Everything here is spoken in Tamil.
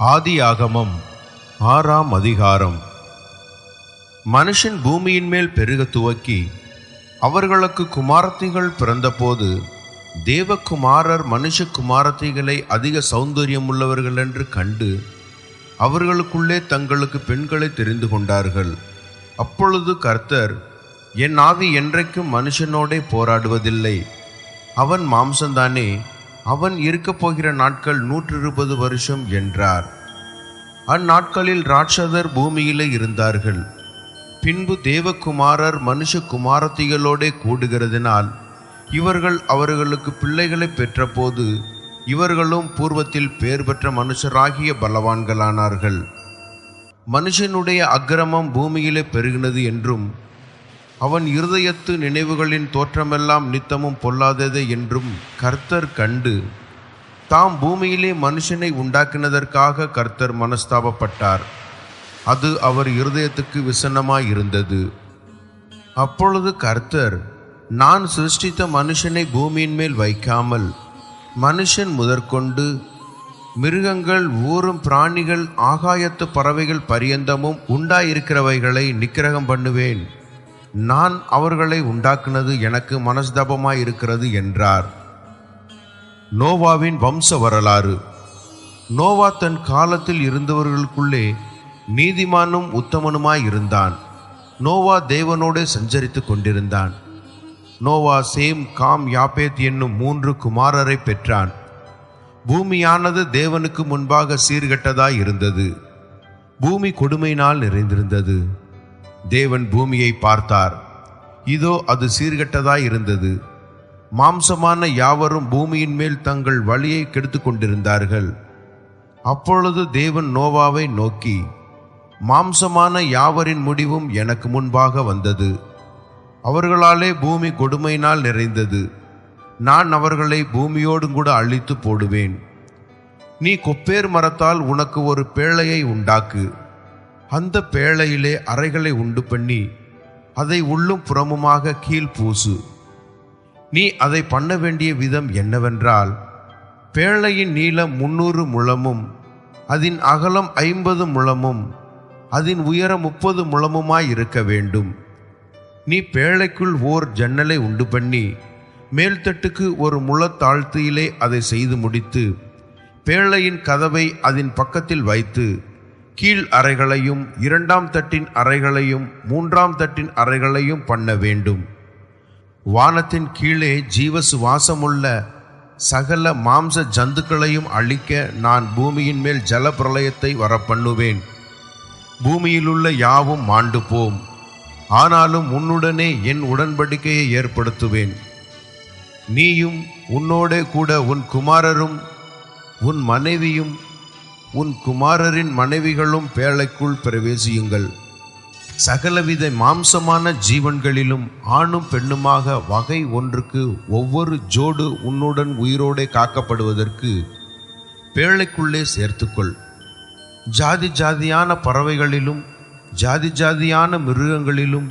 ஆதியாகமம் ஆறாம் அதிகாரம். மனுஷன் பூமியின் மேல் பெருக துவக்கி அவர்களுக்கு குமாரத்திகள் பிறந்தபோது தேவகுமாரர் மனுஷ குமாரத்திகளை அதிக சௌந்தரியம் உள்ளவர்கள் என்று கண்டு அவர்களுக்குள்ளே தங்களுக்கு பெண்களை தெரிந்து கொண்டார்கள். அப்பொழுது கர்த்தர் என் ஆவி என்றைக்கும் மனுஷனோடே போராடுவதில்லை. அவன் மாம்சந்தானே அவன் இருக்கப் போகிற நாட்கள் நூற்று இருபது வருஷம் என்றார். அந்நாட்களில் ராட்சதர் பூமியிலே இருந்தார்கள். பின்பு தேவகுமாரர் மனுஷ குமாரத்திகளோடே கூடுகிறதினால் இவர்கள் அவர்களுக்கு பிள்ளைகளை பெற்றபோது இவர்களும் பூர்வத்தில் பேர் பெற்ற மனுஷராகிய பலவான்களானார்கள். மனுஷனுடைய அக்கிரமம் பூமியிலே பெருகினது என்றும் அவன் இருதயத்து நினைவுகளின் தோற்றமெல்லாம் நித்தமும் பொல்லாதது என்றும் கர்த்தர் கண்டு தாம் பூமியிலே மனுஷனை உண்டாக்கினதற்காக கர்த்தர் மனஸ்தாபப்பட்டார். அது அவர் இருதயத்துக்கு விசனமாய் இருந்தது அப்பொழுது கர்த்தர் நான் சிருஷ்டித்த மனுஷனை பூமியின் மேல் வைக்காமல் மனுஷன் முதற்கொண்டு மிருகங்கள் ஊறும் பிராணிகள் ஆகாயத்து பறவைகள் பரியந்தமும் உண்டாயிருக்கிறவைகளை நிக்கிரகம் பண்ணுவேன். நான் அவர்களை உண்டாக்குனது எனக்கு மனஸ்தாபமாய் இருக்கிறது என்றார். நோவாவின் வம்ச வரலாறு. நோவா தன் காலத்தில் இருந்தவர்களுக்குள்ளே நீதிமானும் உத்தமனுமாய் இருந்தான். நோவா தேவனோடே சஞ்சரித்துக் கொண்டிருந்தான். நோவா சேம் காம் யாப்பேத் என்னும் மூன்று குமாரரை பெற்றான். பூமியானது தேவனுக்கு முன்பாக சீர்கெட்டதாய் இருந்தது. பூமி கொடுமையினால் நிறைந்திருந்தது. தேவன் பூமியை பார்த்தார். இதோ அது சீர்கெட்டதாய் இருந்தது. மாம்சமான யாவரும் பூமியின் மேல் தங்கள் வழியை கெடுத்து கொண்டிருந்தார்கள். அப்பொழுது தேவன் நோவாவை நோக்கி மாம்சமான யாவரின் முடிவும் எனக்கு முன்பாக வந்தது. அவர்களாலே பூமி கொடுமையினால் நிறைந்தது. நான் அவர்களை பூமியோடும் கூட அழித்து போடுவேன். நீ கொப்பேர் மரத்தால் உனக்கு ஒரு பேழையை உண்டாக்கு. அந்த பேழையிலே அறைகளை உண்டு பண்ணி அதை உள்ளும் புறமுமாக கீழ் பூசு. நீ அதை பண்ண வேண்டிய விதம் என்னவென்றால் பேழையின் நீளம் முன்னூறு முழமும் அதன் அகலம் ஐம்பது முழமும் அதன் உயரம் முப்பது முழமுமாய் இருக்க வேண்டும். நீ பேழைக்குள் ஓர் ஜன்னலை உண்டு பண்ணி மேல்தட்டுக்கு ஒரு முழத்தாழ்த்தியிலே அதை செய்து முடித்து பேழையின் கதவை அதன் பக்கத்தில் வைத்து கீழ் அறைகளையும் இரண்டாம் தட்டின் அறைகளையும் மூன்றாம் தட்டின் அறைகளையும் பண்ண வேண்டும். வானத்தின் கீழே ஜீவ சுவாசமுள்ள சகல மாம்ச ஜந்துக்களையும் அழிக்க நான் பூமியின் மேல் ஜல பிரளயத்தை வரப்பண்ணுவேன். பூமியிலுள்ள யாவும் மாண்டு போம் ஆனாலும் உன்னுடனே என் உடன்படிக்கையை ஏற்படுத்துவேன். நீயும் உன்னோடே கூட உன் குமாரரும் உன் மனைவியும் உன் குமாரரின் மனைவிகளும் பேழைக்குள் பிரவேசியுங்கள். சகலவித மாம்சமான ஜீவன்களிலும் ஆணும் பெண்ணுமாக வகை ஒன்றுக்கு ஒவ்வொரு ஜோடு உன்னுடன் உயிரோடே காக்கப்படுவதற்கு பேழைக்குள்ளே சேர்த்துக்கொள். ஜாதி ஜாதியான பறவைகளிலும் ஜாதி ஜாதியான மிருகங்களிலும்